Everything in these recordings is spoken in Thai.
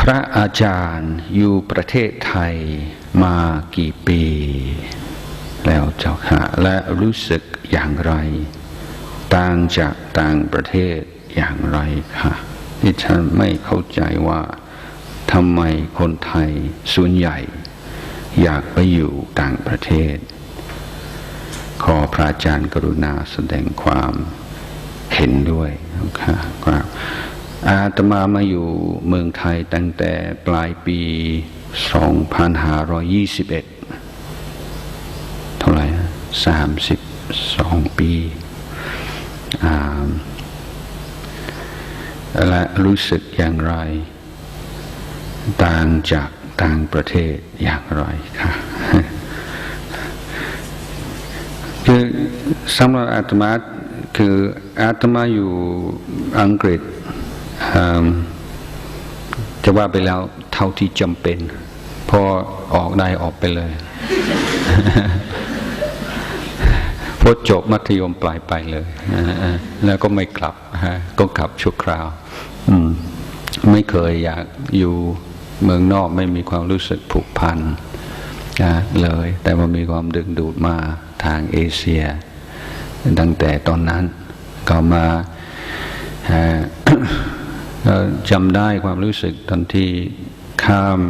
พระอาจารย์อยู่ประเทศไทยมากี่ปี แล้วเจ้าค่ะและรู้สึกอย่างไร ต่างจากต่างประเทศอย่างไรค่ะที่ฉันไม่เข้าใจว่าทำไมคนไทยส่วนใหญ่ อยากไปอยู่ต่างประเทศ ขอพระอาจารย์กรุณาแสดงความเห็นด้วยค่ะครับ อาตมามาอยู่เมืองไทยตั้งแต่ปลายปี 2521 เท่าไหร่32ปีอ่าและรู้สึกอย่างไร ต่างจากต่างประเทศอย่างไรคะคือสำหรับอาตมาคืออาตมาอยู่อังกฤษ จะว่าไปแล้วเท่าที่จำเป็น พอออกได้ออกไปเลยพอจบมัธยมปลายไปเลยแล้วก็ไม่กลับก็กลับชั่วคราวไม่เคยอยากอยู่เมืองนอกไม่มีความรู้สึกผูกพันเลย แต่มันมีความดึงดูดมาทางเอเชีย ตั้งแต่ตอนนั้นก็มา จำได้ความรู้สึกตอนที่ข้าม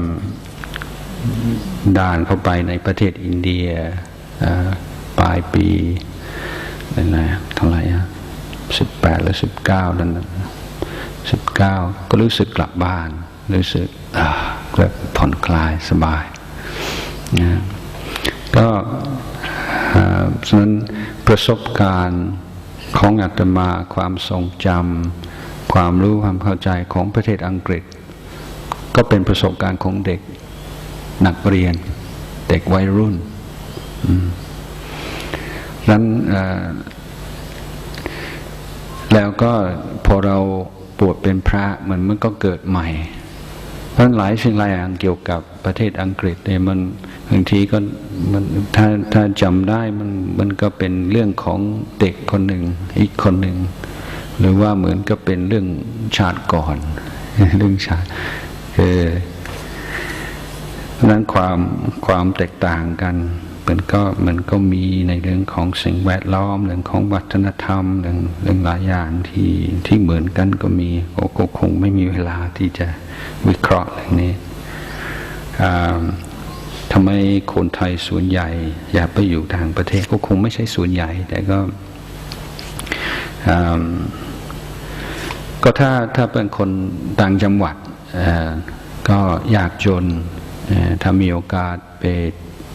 ด่านเข้าไปในประเทศอินเดียปลายปีเป็นไรเท่าไหร่อะสิบแปดหรือสิบเก้านั่นสิบเก้าก็รู้สึกกลับบ้าน รู้สึกแบบผ่อนคลายสบายนะก็ฉะนั้นประสบการณ์ของอาตมาความทรงจำ ความรู้ความเข้าใจของประเทศอังกฤษ ก็เป็นประสบการณ์ของเด็กนักเรียน เด็กวัยรุ่นนั้นแล้วก็พอเราปวดเป็นพระเหมือนมันก็เกิดใหม่ เพราะหลายสิ่งหลายอย่างเกี่ยวกับประเทศอังกฤษเนี่ยมันบางทีก็มันถ้าถ้าจำได้มันมันก็เป็นเรื่องของเด็กคนหนึ่งอีกคนหนึ่ง หรือว่าเหมือนก็เป็นเรื่องชาติก่อน เรื่องชาติคือนั้นความความแตกต่างกันมันก็มันก็มีในเรื่องของสิ่งแวดล้อมเรื่องของวัฒนธรรมเรื่องเรื่องหลายอย่างที่ที่เหมือนกันก็มีก็คงไม่มีเวลาที่จะวิเคราะห์เรื่องนี้ทำไมคนไทยส่วนใหญ่ อยากไปอยู่ต่างประเทศก็คงไม่ใช่ส่วนใหญ่ แต่ก็ ก็ถ้าถ้าเป็นคนต่างจังหวัดก็อยากจนถ้ามีโอกาสไป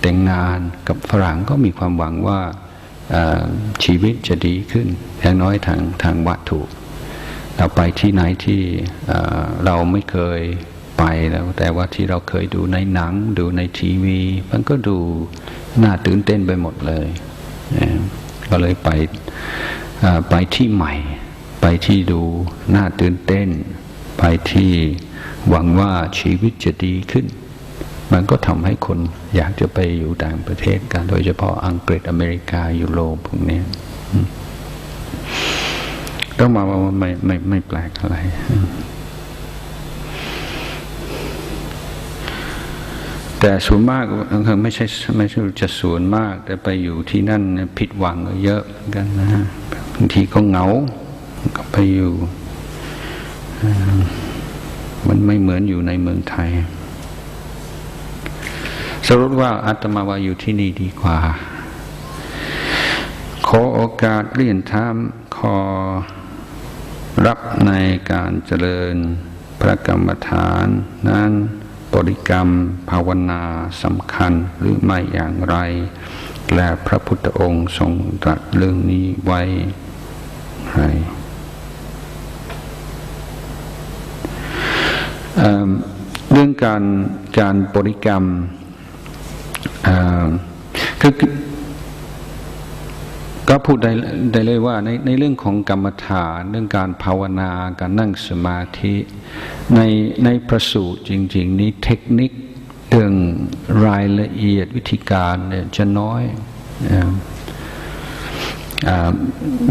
แต่งงานกับฝรั่งก็มีความหวังว่าชีวิตจะดีขึ้นอย่างน้อยทางทางวัตถุเราไปที่ไหนที่เราไม่เคยไปแล้วแต่ว่าที่เราเคยดูในหนัง ดูในทีวี มันก็ดูน่าตื่นเต้นไปหมดเลย ก็เลยไปไปที่ใหม่ ไปที่ดูน่าตื่นเต้น ไปที่หวังว่าชีวิตจะดีขึ้น มันก็ทำให้คนอยากจะไปอยู่ต่างประเทศกัน โดยเฉพาะอังกฤษอเมริกายุโรปพวกนี้ต้องมาว่าไม่ไม่ไม่แปลกอะไรแต่ส่วนมากไม่ใช่ไม่ใช่จะส่วนมาก แต่ไปอยู่ที่นั่นผิดหวังเยอะกันนะบางทีก็เหงา ก็ไปอยู่ มันไม่เหมือนอยู่ในเมืองไทย สรุปว่าอาตมาว่าอยู่ที่นี่ดีกว่า ขอโอกาสเรียนถามขอรับในการเจริญพระกรรมฐาน นั้นบริกรรมภาวนาสำคัญหรือไม่อย่างไร และพระพุทธองค์ทรงตรัสเรื่องนี้ไว้ไร เรื่องการการบริกรรมคือก็พูดได้ได้เลยว่าในในเรื่องของกรรมฐานเรื่องการภาวนาการนั่งสมาธิในในประสูตรจริง ๆ นี้เทคนิคเรื่องรายละเอียดวิธีการเนี่ยจะน้อย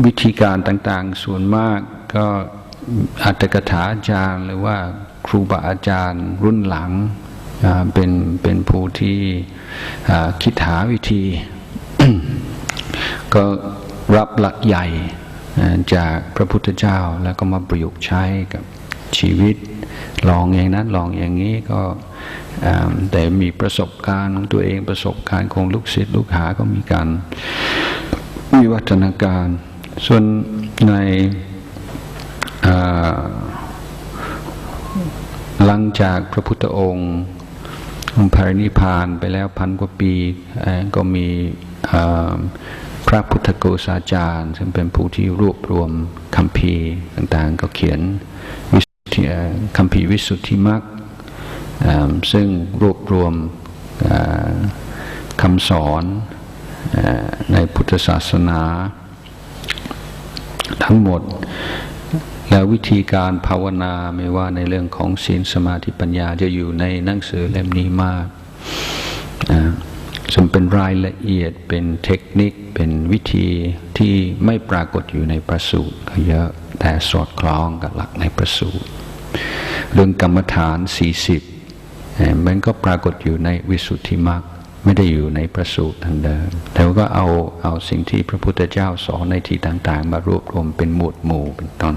วิธีการต่างๆ ส่วนมากก็อัตถกถาจารย์หรือว่า ครูบาอาจารย์รุ่นหลังเป็นเป็นผู้ที่คิดหาวิธี ก็รับหลักใหญ่จากพระพุทธเจ้าแล้วก็มาประยุกต์ใช้กับชีวิต ลองอย่างนั้นลองอย่างนี้ก็แต่มีประสบการณ์ของตัวเองประสบการณ์ของลูกศิษย์ลูกหาก็มีการวิวัฒนาการ ส่วนใน หลังจากพระพุทธองค์พระนิพพานไปแล้วพันกว่าปีก็มีพระพุทธโกษาจารย์ ซึ่งเป็นผู้ที่รวบรวมคำพีต่างๆ ก็เขียนวิสุทธิเอ่อคำพีวิสุทธิมรรคซึ่งรวบรวมคำสอนอในพุทธศาสนา ทั้งหมด แล้ววิธีการภาวนาไม่ว่าในเรื่องของศีลสมาธิปัญญาจะอยู่ในหนังสือเล่มนี้มากนะซึ่งเป็นรายละเอียดเป็นเทคนิคเป็นวิธีที่ไม่ปรากฏอยู่ในประสูตรก็เยอะแต่สอดคล้องกับหลักในประสูตรเรื่องกรรมฐาน 40มันก็ปรากฏอยู่ในวิสุทธิมรรคไม่ได้อยู่ในประสูตรทางเดิมแต่ก็เอาเอาสิ่งที่พระพุทธเจ้าสอนในที่ต่างๆ มารวบรวมเป็นหมวดหมู่เป็นต้น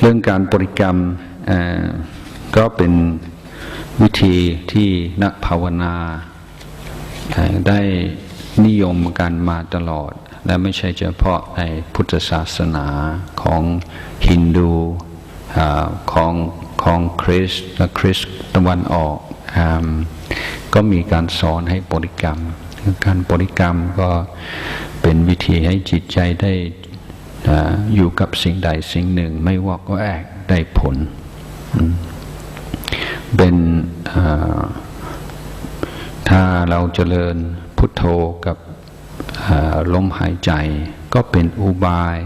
เรื่องการบริกรรมก็เป็นวิธีที่นักภาวนาได้นิยมกันมาตลอด และไม่ใช่เฉพาะในพุทธศาสนาของฮินดูอของของคริสต์และคริสต์ตะวันออกอก็มีการสอนให้บริกรรม การบริกรรมก็เป็นวิธีให้จิตใจได้ อ่าอยู่กับสิ่งใดสิ่งหนึ่งไม่วอกก็แอกได้ผล เป็นถ้าเราเจริญพุทโธกับลมหายใจ ก็เป็นอุบาย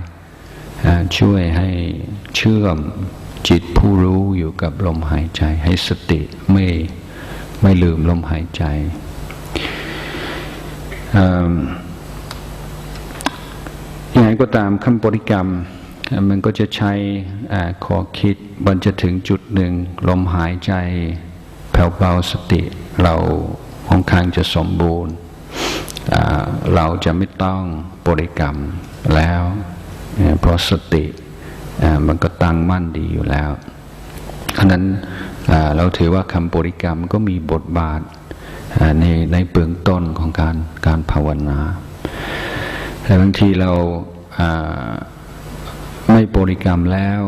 ช่วยให้เชื่อมจิตผู้รู้อยู่กับลมหายใจ ให้สติไม่ไม่ลืมลมหายใจ ก็ตามคำบริกรรม มันก็จะใช้ขอคิดมันจะถึงจุดหนึ่ง ลมหายใจแผ่วเบาสติเราค่อนข้างจะสมบูรณ์ เราจะไม่ต้องบริกรรมแล้ว เพราะสติมันก็ตั้งมั่นดีอยู่แล้วอันนั้นเราถือว่าคำบริกรรมก็มีบทบาทในในเบื้องต้นของการการภาวนาแต่บางทีเรา ไม่บริกรรมแล้ว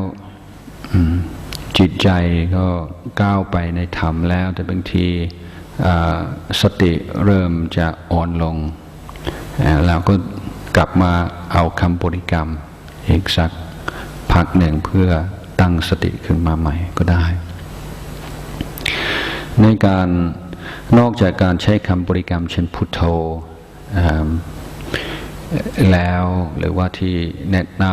จิตใจก็ก้าวไปในธรรมแล้ว แต่บางทีสติเริ่มจะอ่อนลงเราก็กลับมาเอาคำบริกรรม อีกสักพักหนึ่งเพื่อตั้งสติขึ้นมาใหม่ก็ได้ ในการนอกจากการใช้คำบริกรรมเช่นพุทโธ แล้วหรือว่าที่แนะน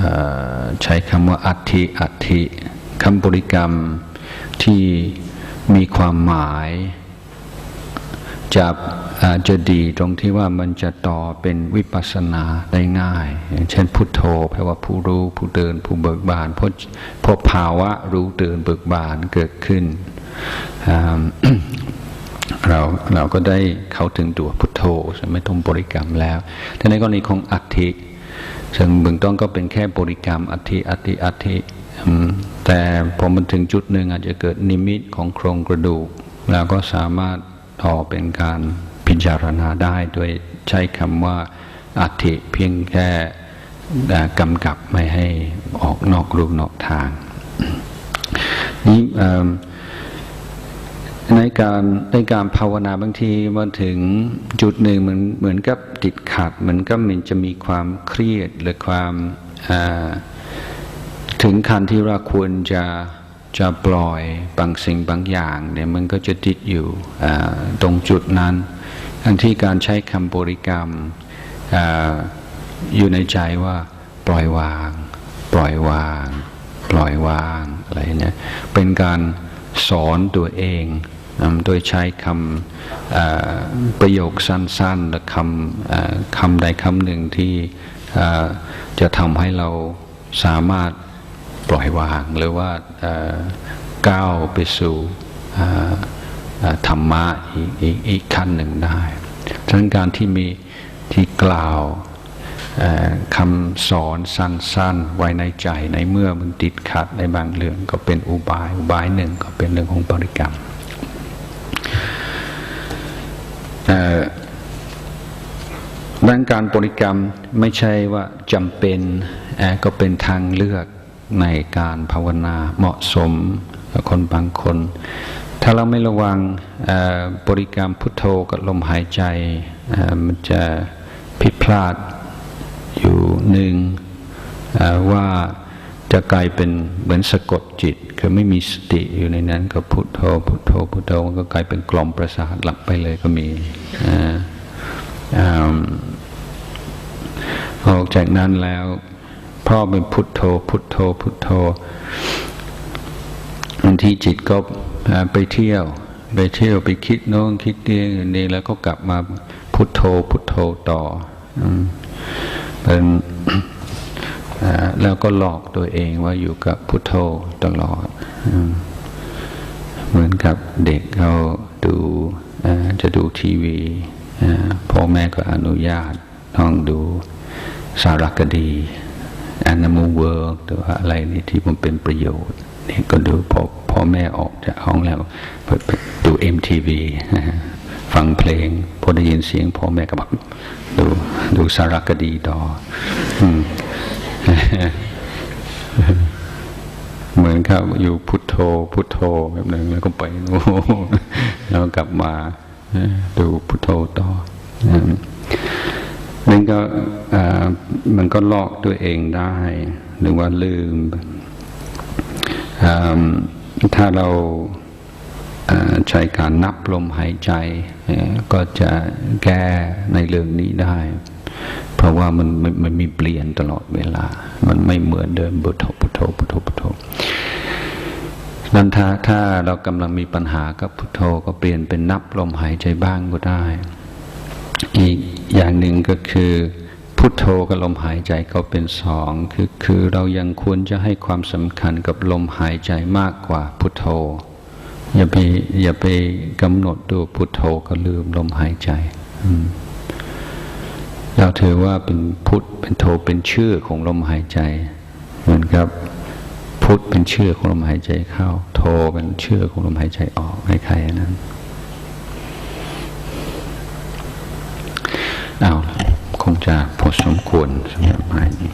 ำใช้คำว่าอัติอัติคำบริกรรมที่มีความหมายจะอาจจะดีตรงที่ว่ามันจะต่อเป็นวิปัสสนาได้ง่าย เช่นพุทโธแปลว่าผู้รู้ผู้เดินผู้เบิกบานพราะเพภาวะรู้ตื่นเบิกบานเกิดขึ้น เราเราก็ได้เข้าถึงตัวพุทโธไม่ต้องบริกรรมแล้วแต่ในกรณีของอัติซึ่งเบื้องต้นก็เป็นแค่บริกรรมอัติอัติอัติแต่พอมันถึงจุดหนึ่งอาจจะเกิดนิมิตของโครงกระดูกเราก็สามารถต่อเป็นการพิจารณาได้โดยใช้คำว่าอัติเพียงแค่กำกับไม่ให้ออกนอกรูนอกทางนี่ ในการในการภาวนาบางทีมาถึงจุดหนึ่งเหมือนเหมือนกับติดขัดเหมือนก็มันจะมีความเครียดหรือความถึงขั้นที่เราควรจะจะปล่อยบางสิ่งบางอย่างเนี่ยมันก็จะติดอยู่ตรงจุดนั้น ทั้งที่การใช้คำบริกรรมออยู่ในใจว่าปล่อยวาง ปล่อยวาง ปล่อยวางอะไรเนี่ยเป็นการสอนตัวเอง โดยใช้คำประโยคสั้นๆหรือคำคำใดคำหนึ่งที่จะทำให้เราสามารถปล่อยวางหรือว่าก้าวไปสู่ธรรมะอีกอีกขั้นหนึ่งได้ฉะนั้นการที่มีที่กล่าวคำสอนสั้นๆ ไว้ในใจในเมื่อมันติดขัดในบางเรื่องก็เป็นอุบาย อุบายหนึ่งก็เป็นเรื่องของบริกรรมเอ่อ ดังการบริกรรมไม่ใช่ว่าจำเป็นเอ่อก็เป็นทางเลือกในการภาวนาเหมาะสมกับคนบางคน ถ้าเราไม่ระวังบริกรรมพุทโธกับลมหายใจมันจะผิดพลาดอยู่หนึ่งว่าจะกลายเป็นเหมือนสะกดจิต คือไม่มีสติอยู่ในนั้นก็พุทโธพุทโธพุทโธมันก็กลายเป็นกล่อมประสาทหลับไปเลยก็มีอ่าอ่าอกจากนั้นแล้วพ่อเป็นพุทโธ พุทโธ พุทโธบางทีจิตก็ไปเที่ยว ไปเที่ยวไปคิดโน้นคิดนี่นี่แล้วก็กลับมาพุทโธ พุทโธต่อเป็น แล้วก็หลอกตัวเองว่าอยู่กับพุทโธตลอดอืมเหมือนกับเด็กเขาดูเอ่อจะดูทีวีเอ่อพ่อแม่ก็อนุญาตต้องดูสารคดี Animal World หรือว่าอะไรนี่ที่มันเป็นประโยชน์นี่ก็ดูพอพ่อแม่ออกจากห้องแล้วเปิดดู MTV นะฮะฟังเพลง พอได้ยินเสียงพ่อแม่ก็บอกดูดูสารคดีต่ออืม เหมือนกับอยู่พุทโธ พุทโธแบบหนึ่งแล้วก็ไปโน่นแล้วกลับมาดูพุทโธต่อนั่นก็มันก็ลอกตัวเองได้ หรือว่าลืม ถ้าเราใช้การนับลมหายใจ ก็จะแก้ในเรื่องนี้ได้ เพราะว่ามันมันมีเปลี่ยนตลอดเวลา มันไม่เหมือนเดิมพุทโธพุทโธพุทโธพุทโธนั้นถ้าถ้าเรากำลังมีปัญหากับพุทโธก็เปลี่ยนเป็นนับลมหายใจบ้างก็ได้ อีกอย่างหนึ่งก็คือพุทโธกับลมหายใจก็เป็นสองคือคือเรายังควรจะให้ความสำคัญกับลมหายใจมากกว่าพุทโธ อย่าไปอย่าไปกำหนดดูพุทโธก็ลืมลมหายใจ อืม เราถือว่าเป็นพุทธเป็นโทเป็นชื่อของลมหายใจ เหมือนกับพุทธเป็นชื่อของลมหายใจเข้า โทเป็นชื่อของลมหายใจออกคล้ายๆนั้นเอาคงจะพอสมควรสำหรับไม้นี้